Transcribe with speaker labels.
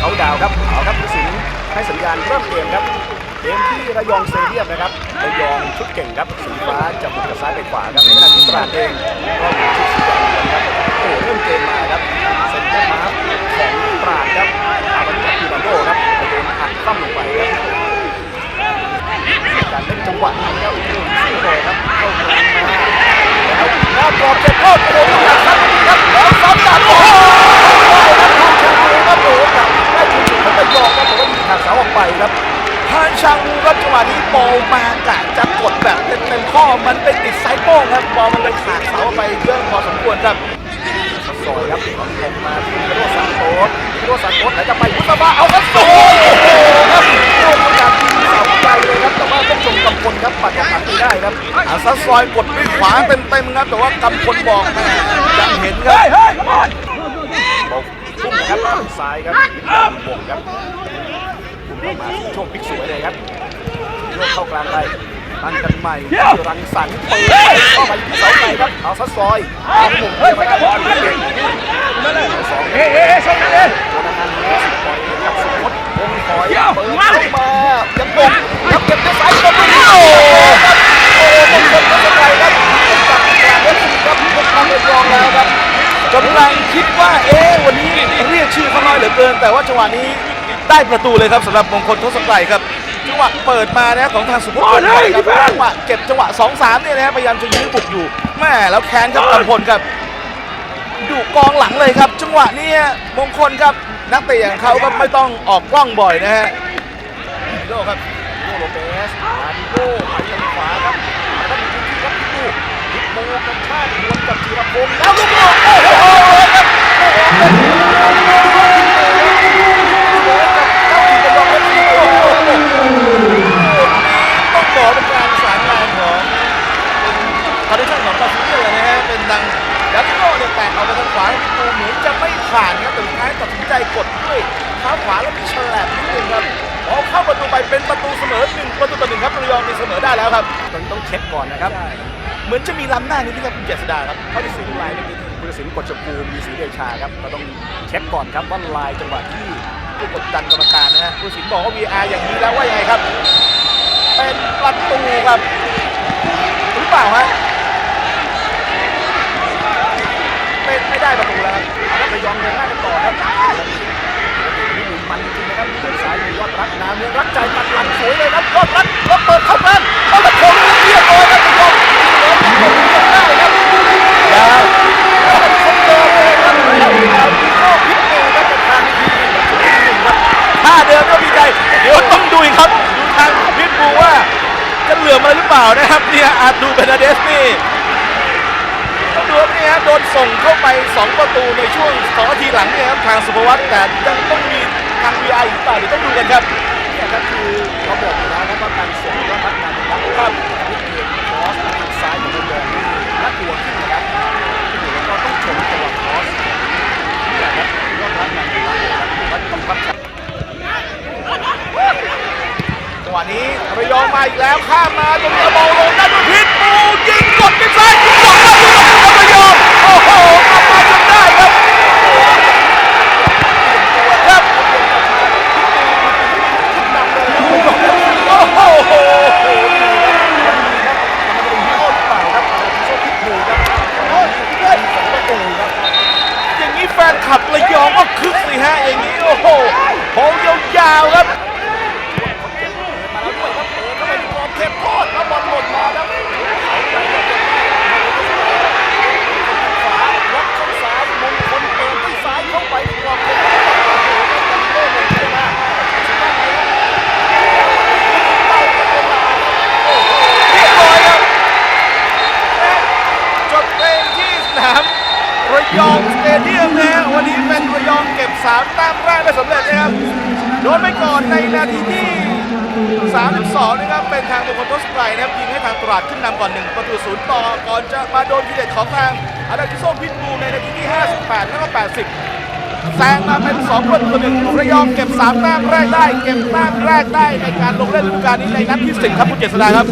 Speaker 1: เขาดาวครับเอาครับผู้สินให้สัญญาณเริ่มเกมครับเกมที่ระยองเซเรียมนะครับระยองชุดเก่งครับสีฟ้าจะบุกกับซ้ายไปขวาครับในขณะที่ตราดเองก็มีชุดสีแดงเหมือนกันครับโอ้เริ่มเกมมาครับเซ็นเตอร์มาร์คของ ครับ
Speaker 2: ฮานชางวูครับจังหวะนี้บอลมากะจะกดแบบเต็มๆข้อมันไปติดไซส์โป้งครับบอลมันเลยขาดเสาไปเยอะพอสมควรครับ
Speaker 1: ซอยครับตรงมาที่โรสันโตสโรสันโตสไหนจะไปพุทธบ้าเอาครับโอ้โหครับโอ้โหการยิงเสาไปเลยครับแต่ว่าต้องส่งกำพลครับปัดออกมาไม่ได้ครับ
Speaker 2: อาซัสซอยกดด้วยขวาเต็มๆครับแต่ว่ากำพลบอกแม่ยังเห็นครับ
Speaker 1: บอกพุ่งนะครับทางซ้ายครับบงครับ พุ่งเข้ามาช่วงพลิกสวยเลยครับโยกเข้ากลางไปตั้งกันใหม่รังสรรค์เปิดเข้าไปที่เสาไกลครับเอาซัดซอยเอาหมุนเฮ้ยไปครับเก่งสองเฮ้ยเฮ้ยสองนัดเลยโดนทางนี้ปล่อยให้กับสุพจน์วงถอยเปิดเข้ามายังบงครับเก็บด้วยซ้ายตบด้วยโอ้โหโอ้โหต้องชนเข้าไปครับจากกลางเอฟซีครับพวกเขาไม่ยอมแล้วครับ
Speaker 2: กำลังคิดว่าเอ๊ะวันนี้เรียกชื่อเขาน้อยเหลือเกิน แต่ว่าจังหวะนี้ ได้ประตูเลยครับสำหรับมงคลทศไกรครับจังหวะเปิดมานะครับของทางสุพจน์คนไทยครับจังหวะเก็บจังหวะ2-3เนี่ยนะครับพยายามจะยื้อบุกอยู่แม่แล้วแค้นครับกำพลครับดูกองหลังเลยครับ จังหวะนี้มงคลครับนักเตะอย่างเขาก็ไม่ต้องออกกล้องบ่อยนะฮะ
Speaker 1: โลครับโยโรเปสอาดิโยไปทางขวาครับแล้วก็มีพื้นที่ครับพิกูพิกโมกันชาติดวลกับจีรพงศ์
Speaker 2: ดท้ายตัดสินใจกดด้วยเท้าขวาแล้วมีฉลับนิดนึงครับพอเข้าประตูไปเป็นประตูเสมอหนึ่งประตูต่อหนึ่งครับระยองมีเสมอได้แล้วครับ
Speaker 1: ตอนนี้ต้องเช็คก่อนนะครับ
Speaker 2: เหมือนจะมีล้ำหน้านิดนึงครับคุณเจษดาครับ
Speaker 1: เขาที่สีลายเมื่อกี้นี่คุณศิลป์กฎชภูมิมีสีเดชาครับก็ต้องเช็คก่อนครับว่าลายจังหวะที่
Speaker 2: ผู้กดดันกรรมการนะฮะผู้สินบอกว่า VR อย่างนี้แล้วว่ายังไงครับ เป็นประตูครับหรือเปล่าฮะเป็นไม่ได้ประตู แล้วครับ
Speaker 1: เอาครับระยองเดินหน้ากันต่อครับนี่หมุนมันจริงนะครับเดินซ้ายมียอดรักนาเมือรักใจตัดหลังสวยเลยครับยอดรักแล้วเปิดเข้ามาเอาตะโขงเรียบร้อยครับระยองได้ครับ
Speaker 2: ยาว
Speaker 1: คนเดิมเลยครับแล้วเอาพิโก้พิโก้ครับทางที
Speaker 2: ท่าเดิมก็มีใจ เดี๋ยวต้องดูอีกครับดูทางพิทบูว่าจะเหลือมอะไรหรือเปล่านะครับเนี่ยอาจดูเบนาเดสนี่ต้องดูว่านี่ฮะ โดนส่งเข้าไป 2 ประตูในช่วง2นาทีหลังเนี่ยครับทางสุภวัตแต่ยังต้องมีทาง VR อีกหรือเปล่าเดี๋ยวต้องดูกันครับ
Speaker 1: นี่ครับคือเขาบอกแล้วนะครับว่าการส่งยอดรักนาเมืองรักครับพิเอกคอสทางซ้ายของระยองนักตัวขึ้นนะครับแล้วก็ต้องชมจังหวะคอสนี่แหละครับยอดรักนาเมืองรันะครับว่าต้องรับ
Speaker 2: จังหวะนี้ระยองมาอีกแล้วข้ามมาตรงนี้บอลลงด้านบนพิษปูยิงกดไปซ้ายยิงกดเข้าไปครับระยองโอ้โหกลับมาจนได้ครับครับโอ้โหอย่างนี้แฟนขับระยองก็คึกสิฮะอย่างนี้ โอ้โหโหยาวๆครับ
Speaker 1: มาแล้วด้วยครับเปิดเข้าไปในกรอบเขตโทษแล้วบอลหล่นมาครับขวาล็อกเข้าซ้ายมงคลเปิดที่ซ้ายเข้าไปในกรอบเขตโอ้โหม งคลมาสุดยอดเลยครับเป้าเป็นเวลาโอ้โห
Speaker 2: เรียบร้อยครับและจบเพลงที่สนามระยมนะวันนี้เป็นระยองเก็บ3แต้มแรกได้สำเร็จนะครับโดนไปก่อนในนาทีที่ 32 นะครับ เป็นทางบุคลทศไกรนะครับยิงให้ทางตราดขึ้นนำก่อน 1 ประตูศูนย์ต่อ ก่อนจะมาโดนทีเด็ดของทางอาดากิโซพิทบูในนาทีที่ 58 แล้วก็ 80 แซงมาเป็น 2 ประตูต่อหนึ่งระยองเก็บ 3 แต้มแรกได้ เก็บแต้มแรกได้ในการลงเล่นฤดูกาลนี้ในนัดที่ 10 ครับคุณเจษฎาครับ